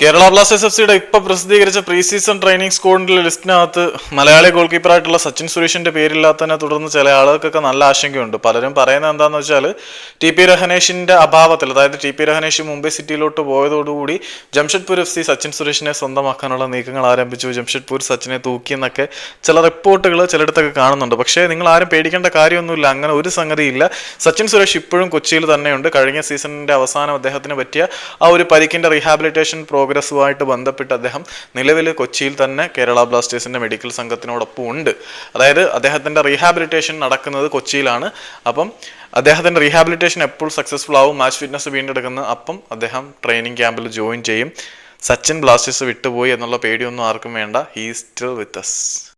Kerala Blasters F സിയുടെ ഇപ്പൊ പ്രസിദ്ധീകരിച്ച പ്രീ സീസൺ ട്രെയിനിങ് സ്കോഡിന്റെ ലിസ്റ്റിനകത്ത് മലയാളി ഗോൾ കീപ്പറായിട്ടുള്ള സച്ചിൻ സുരേഷിന്റെ പേരില്ലാത്തതിനെ തുടർന്ന് ചില ആളുകൾക്കൊക്കെ നല്ല ആശങ്കയുണ്ട്. പലരും പറയുന്നത് എന്താണെന്ന് വെച്ചാൽ ടി പി രഹനേഷിന്റെ അഭാവത്തിൽ അതായത് ടി പി രഹനേഷ് മുംബൈ സിറ്റിയിലോട്ട് പോയതോടുകൂടി ജംഷഡ്പൂർ എഫ് സി സച്ചിൻ സുരേഷിനെ സ്വന്തമാക്കാനുള്ള നീക്കങ്ങൾ ആരംഭിച്ചു. ജംഷഡ്പൂർ സച്ചിനെ തൂക്കി എന്നൊക്കെ ചില റിപ്പോർട്ടുകൾ ചിലയിടത്തൊക്കെ കാണുന്നുണ്ട്. പക്ഷേ നിങ്ങൾ ആരും പേടിക്കേണ്ട കാര്യമൊന്നുമില്ല. അങ്ങനെ ഒരു സംഗതിയില്ല. സച്ചിൻ സുരേഷ് ഇപ്പോഴും കൊച്ചിയിൽ തന്നെയുണ്ട്. കഴിഞ്ഞ സീസണിന്റെ അവസാനം അദ്ദേഹത്തിന് പറ്റിയ ആ ഒരു പരിക്കിന്റെ റീഹാബിലിറ്റേഷൻ പ്രോഗ്രസ്സുമായിട്ട് ബന്ധപ്പെട്ട് അദ്ദേഹം നിലവിൽ കൊച്ചിയിൽ തന്നെ കേരള ബ്ലാസ്റ്റേഴ്സിന്റെ മെഡിക്കൽ സംഘത്തിനോടൊപ്പം ഉണ്ട്. അതായത് അദ്ദേഹത്തിന്റെ റീഹാബിലിറ്റേഷൻ നടക്കുന്നത് കൊച്ചിയിലാണ്. അപ്പം അദ്ദേഹത്തിന്റെ റീഹാബിലിറ്റേഷൻ എപ്പോൾ സക്സസ്ഫുൾ ആവും മാച്ച് ഫിറ്റ്നസ് വീണ്ടെടുക്കുന്ന അപ്പം അദ്ദേഹം ട്രെയിനിങ് ക്യാമ്പിൽ ജോയിൻ ചെയ്യും. സച്ചിൻ ബ്ലാസ്റ്റേഴ്സ് വിട്ടുപോയി എന്നുള്ള പേടിയൊന്നും ആർക്കും വേണ്ട. He still with us